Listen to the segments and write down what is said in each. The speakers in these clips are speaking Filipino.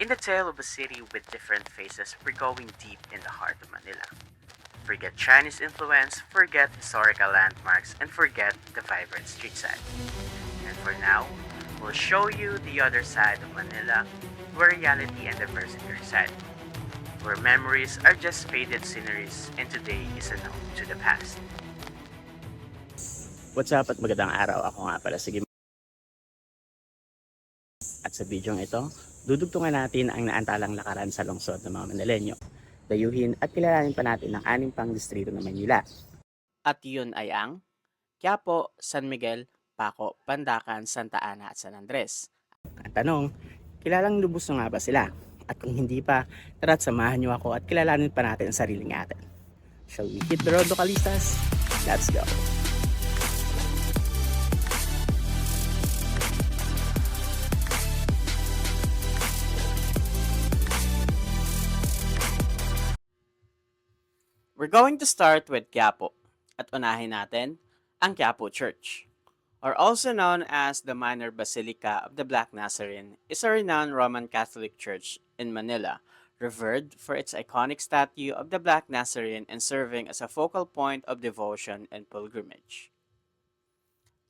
In the tale of a city with different faces, we're going deep in the heart of Manila. Forget Chinese influence, forget historical landmarks, and forget the vibrant street side. And for now, we'll show you the other side of Manila, where reality and diversity reside. Where memories are just faded sceneries, and today is a note to the past. What's up at magandang araw. Ako nga pala si Gim. At sa video ito, dudugtungan natin ang naantalang lakaran sa lungsod ng mga Manileño. Dayuhin at kilalanin pa natin ang anim pang distrito ng Maynila. At yun ay ang Quiapo, San Miguel, Paco, Pandacan, Santa Ana at San Andres. Ang tanong, kilalang lubos na nga ba sila? At kung hindi pa, tara't samahan niyo ako at kilalanin pa natin ang sarili natin. Shall we hit the road, lokalistas? Let's go! We're going to start with Quiapo at unahin natin ang Quiapo Church, or also known as the Minor Basilica of the Black Nazarene, is a renowned Roman Catholic church in Manila, revered for its iconic statue of the Black Nazarene and serving as a focal point of devotion and pilgrimage.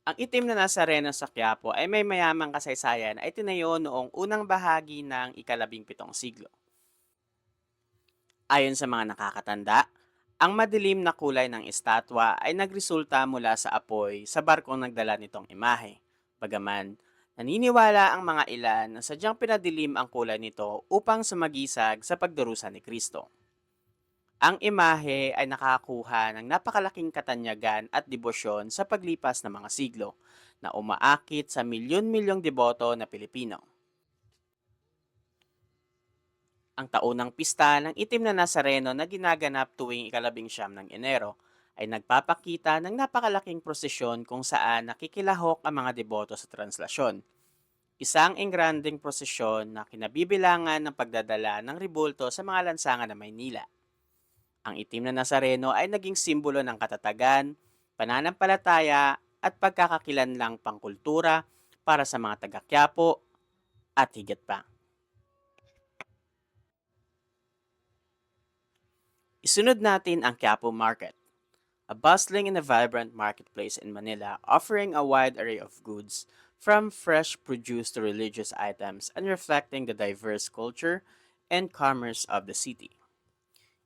Ang itim na Nazareno sa Quiapo ay may mayamang kasaysayan ay tinayo noong unang bahagi ng ikalabing pitong siglo. Ayon sa mga nakakatanda, ang madilim na kulay ng estatwa ay nagresulta mula sa apoy sa barkong nagdala nitong imahe. Bagaman, naniniwala ang mga ilan na sadyang pinadilim ang kulay nito upang sumagisag sa pagdurusa ni Kristo. Ang imahe ay nakakuha ng napakalaking katanyagan at debosyon sa paglipas ng mga siglo na umaakit sa milyon-milyong deboto na Pilipino. Ang taunang pista ng itim na Nazareno na ginaganap tuwing ikalabing siyam ng Enero ay nagpapakita ng napakalaking prosesyon kung saan nakikilahok ang mga deboto sa translasyon. Isang engranding prosesyon na kinabibilangan ng pagdadala ng ribulto sa mga lansangan ng Maynila. Ang itim na Nazareno ay naging simbolo ng katatagan, pananampalataya at pagkakakilanlang pangkultura para sa mga taga-Quiapo at higit pa. Isunod natin ang Quiapo Market, a bustling and a vibrant marketplace in Manila offering a wide array of goods from fresh produce to religious items and reflecting the diverse culture and commerce of the city.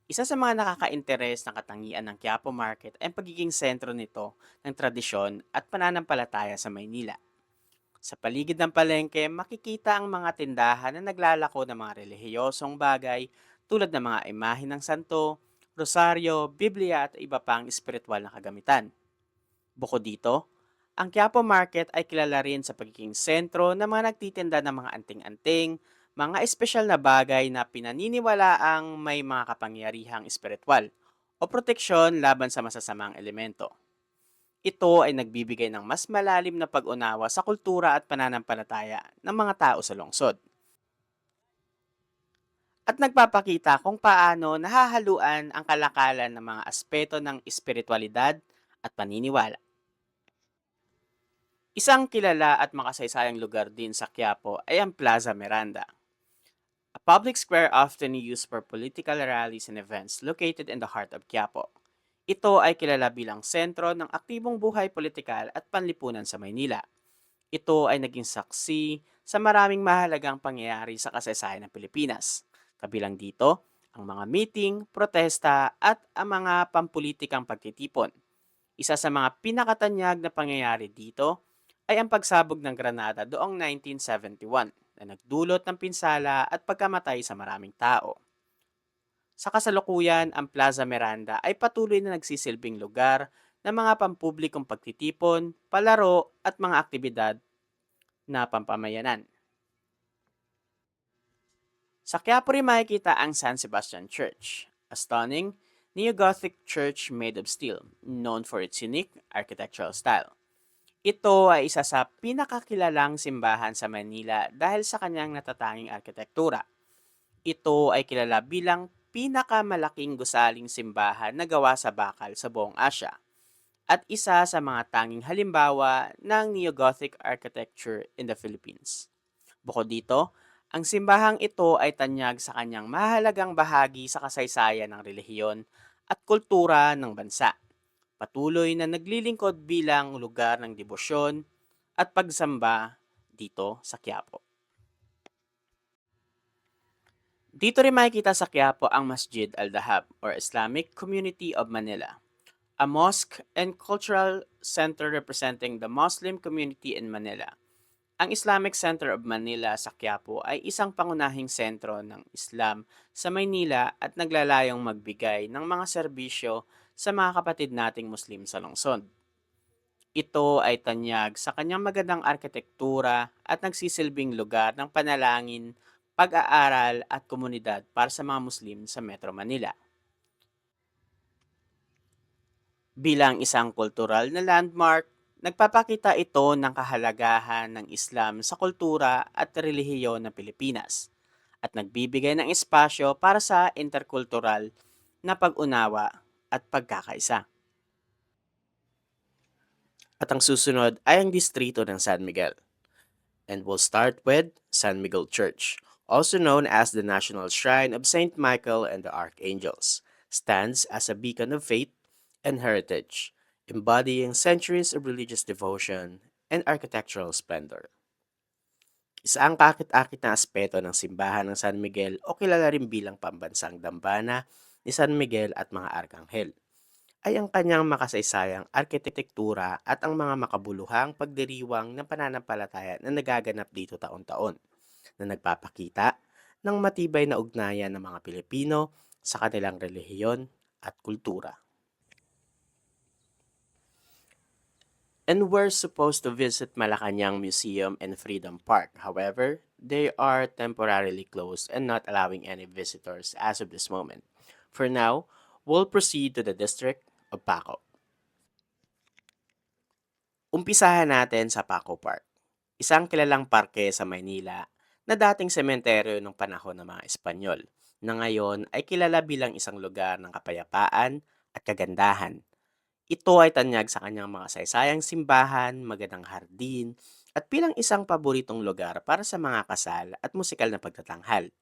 Isa sa mga nakaka-interes na katangian ng Quiapo Market ay pagiging sentro nito ng tradisyon at pananampalataya sa Maynila. Sa paligid ng palengke, makikita ang mga tindahan na naglalako ng mga relihiyosong bagay tulad ng mga imahe ng santo, rosaryo, Biblia at iba pang espiritual na kagamitan. Bukod dito, ang Quiapo Market ay kilala rin sa pagiging sentro ng mga nagtitinda ng mga anting-anting, mga espesyal na bagay na pinaniniwala ang may mga kapangyarihang espiritual o proteksyon laban sa masasamang elemento. Ito ay nagbibigay ng mas malalim na pag-unawa sa kultura at pananampalataya ng mga tao sa lungsod at nagpapakita kung paano nahahaluan ang kalakalan ng mga aspeto ng espiritualidad at paniniwala. Isang kilala at makasaysayang lugar din sa Quiapo ay ang Plaza Miranda, a public square often used for political rallies and events located in the heart of Quiapo. Ito ay kilala bilang sentro ng aktibong buhay politikal at panlipunan sa Maynila. Ito ay naging saksi sa maraming mahalagang pangyayari sa kasaysayan ng Pilipinas. Kabilang dito, ang mga meeting, protesta at ang mga pampulitikang pagtitipon. Isa sa mga pinakatanyag na pangyayari dito ay ang pagsabog ng Granada doong 1971 na nagdulot ng pinsala at pagkamatay sa maraming tao. Sa kasalukuyan, ang Plaza Miranda ay patuloy na nagsisilbing lugar ng mga pampublikong pagtitipon, palaro at mga aktibidad na pampamayanan. Sa Quiapo rin makikita ang San Sebastian Church, a stunning neo-Gothic church made of steel, known for its unique architectural style. Ito ay isa sa pinakakilalang simbahan sa Manila dahil sa kanyang natatanging arkitektura. Ito ay kilala bilang pinakamalaking gusaling simbahan na gawa sa bakal sa buong Asya at isa sa mga tanging halimbawa ng neo-Gothic architecture in the Philippines. Bukod dito, Ang simbahang ito ay tanyag sa kanyang mahalagang bahagi sa kasaysayan ng relihiyon at kultura ng bansa. Patuloy na naglilingkod bilang lugar ng debosyon at pagsamba dito sa Quiapo. Dito rin makikita sa Quiapo ang Masjid Al-Dahab or Islamic Community of Manila, a mosque and cultural center representing the Muslim community in Manila. Ang Islamic Center of Manila sa Quiapo ay isang pangunahing sentro ng Islam sa Maynila at naglalayong magbigay ng mga serbisyo sa mga kapatid nating Muslim sa lungsod. Ito ay tanyag sa kanyang magandang arkitektura at nagsisilbing lugar ng panalangin, pag-aaral at komunidad para sa mga Muslim sa Metro Manila. Bilang isang kultural na landmark, nagpapakita ito ng kahalagahan ng Islam sa kultura at relihiyon ng Pilipinas at nagbibigay ng espasyo para sa interkultural na pag-unawa at pagkakaisa. At ang susunod ay ang distrito ng San Miguel. And we'll start with San Miguel Church, also known as the National Shrine of Saint Michael and the Archangels, stands as a beacon of faith and heritage, embodying centuries of religious devotion and architectural splendor. Isa ang kakit-akit na aspeto ng simbahan ng San Miguel o kilala rin bilang pambansang dambana ni San Miguel at mga arkanghel ay ang kanyang makasaysayang arkitektura at ang mga makabuluhang pagdiriwang ng pananampalataya na nagaganap dito taon-taon na nagpapakita ng matibay na ugnayan ng mga Pilipino sa kanilang relihiyon at kultura. And we're supposed to visit Malacanang Museum and Freedom Park. However, they are temporarily closed and not allowing any visitors as of this moment. For now, we'll proceed to the district of Paco. Umpisahan natin sa Paco Park, isang kilalang parke sa Maynila na dating sementeryo ng panahon ng mga Espanyol, na ngayon ay kilala bilang isang lugar ng kapayapaan at kagandahan. Ito ay tanyag sa kanyang mga saysayang simbahan, magandang hardin, at bilang isang paboritong lugar para sa mga kasal at musikal na pagtatanghal.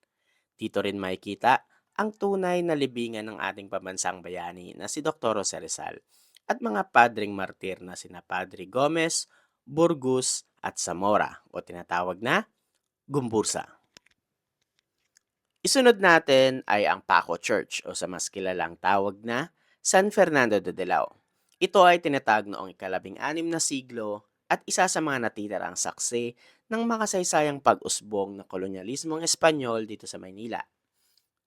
Dito rin makikita ang tunay na libingan ng ating pambansang bayani na si Dr. Jose Rizal at mga padring martir na sina Padre Gomez, Burgos at Zamora o tinatawag na Gumbursa. Isunod natin ay ang Paco Church o sa mas kilalang tawag na San Fernando de Dilao. Ito ay tinatag noong ikalabing anim na siglo at isa sa mga natitirang saksi ng makasaysayang pag-usbong ng kolonyalismong Espanyol dito sa Maynila.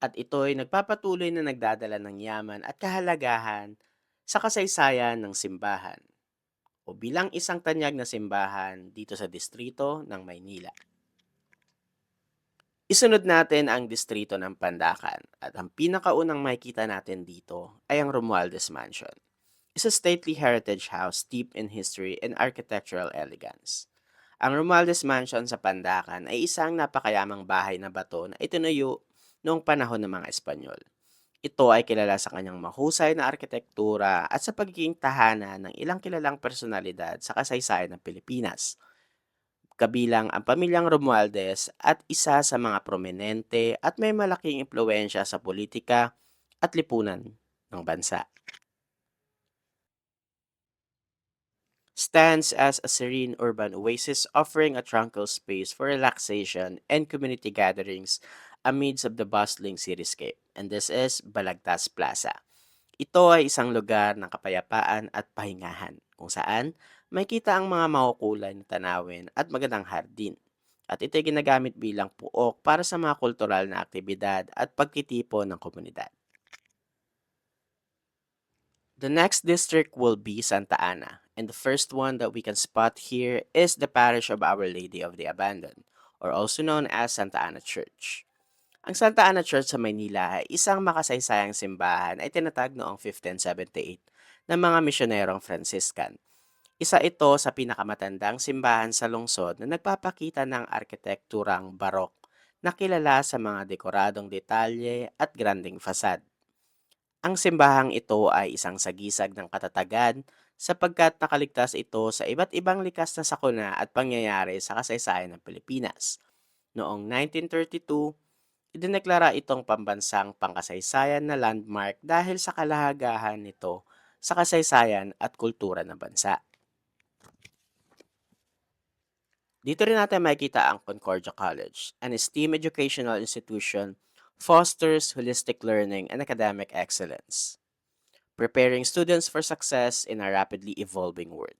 At ito ay nagpapatuloy na nagdadala ng yaman at kahalagahan sa kasaysayan ng simbahan o bilang isang tanyag na simbahan dito sa distrito ng Maynila. Isunod natin ang distrito ng Pandacan at ang pinakaunang makikita natin dito ay ang Romualdez Mansion. It's a stately heritage house steeped in history and architectural elegance. Ang Romualdez Mansion sa Pandacan ay isang napakayamang bahay na bato na itinuyo noong panahon ng mga Espanyol. Ito ay kilala sa kanyang mahusay na arkitektura at sa pagiging tahanan ng ilang kilalang personalidad sa kasaysayan ng Pilipinas. Kabilang ang pamilyang Romualdez at isa sa mga prominente at may malaking impluensya sa politika at lipunan ng bansa. Stands as a serene urban oasis offering a tranquil space for relaxation and community gatherings amidst of the bustling cityscape. And this is Balagtas Plaza. Ito ay isang lugar ng kapayapaan at pahingahan kung saan makita ang mga makukulay na tanawin at magandang hardin. At ito ay ginagamit bilang puok para sa mga kultural na aktibidad at pagkitipon ng komunidad. The next district will be Santa Ana, and the first one that we can spot here is the parish of Our Lady of the Abandoned, or also known as Santa Ana Church. Ang Santa Ana Church sa Maynila ay isang makasaysayang simbahan ay tinatag noong 1578 ng mga misyonerong Franciscan. Isa ito sa pinakamatandang simbahan sa lungsod na nagpapakita ng arkitekturang barok na kilala sa mga dekoradong detalye at granding fasad. Ang simbahang ito ay isang sagisag ng katatagan sapagkat nakaligtas ito sa iba't ibang likas na sakuna at pangyayari sa kasaysayan ng Pilipinas. Noong 1932, idineklara itong pambansang pangkasaysayan na landmark dahil sa kalahagahan nito sa kasaysayan at kultura ng bansa. Dito rin natin makikita ang Concordia College, an esteemed educational institution fosters holistic learning and academic excellence, preparing students for success in a rapidly evolving world.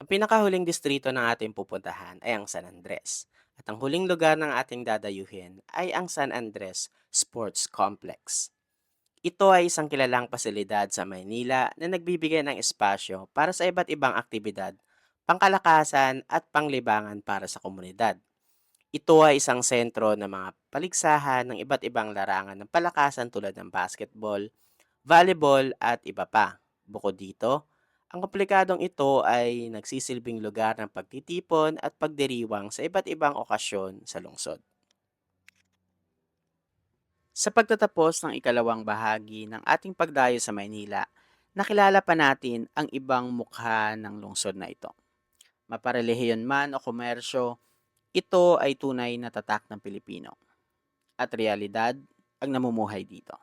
Ang pinakahuling distrito ng ating pupuntahan ay ang San Andres. At ang huling lugar ng ating dadayuhin ay ang San Andres Sports Complex. Ito ay isang kilalang pasilidad sa Maynila na nagbibigay ng espasyo para sa iba't ibang aktibidad, pangkalakasan at panglibangan para sa komunidad. Ito ay isang sentro ng mga paligsahan ng iba't ibang larangan ng palakasan tulad ng basketball, volleyball at iba pa. Bukod dito, ang komplikadong ito ay nagsisilbing lugar ng pagtitipon at pagdiriwang sa iba't ibang okasyon sa lungsod. Sa pagtatapos ng ikalawang bahagi ng ating pagdayo sa Maynila, nakilala pa natin ang ibang mukha ng lungsod na ito. Maparelihiyon man o komersyo, ito ay tunay na tatak ng Pilipino. At realidad ang namumuhay dito.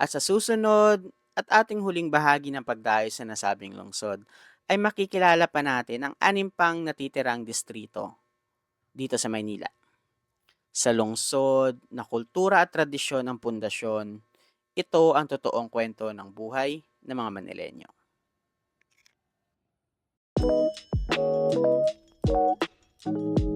At sa susunod at ating huling bahagi ng pagdayo sa nasabing lungsod, ay makikilala pa natin ang anim pang natitirang distrito dito sa Maynila. Sa lungsod na kultura at tradisyon ng pundasyon, ito ang totoong kwento ng buhay ng mga Manilenyo. Música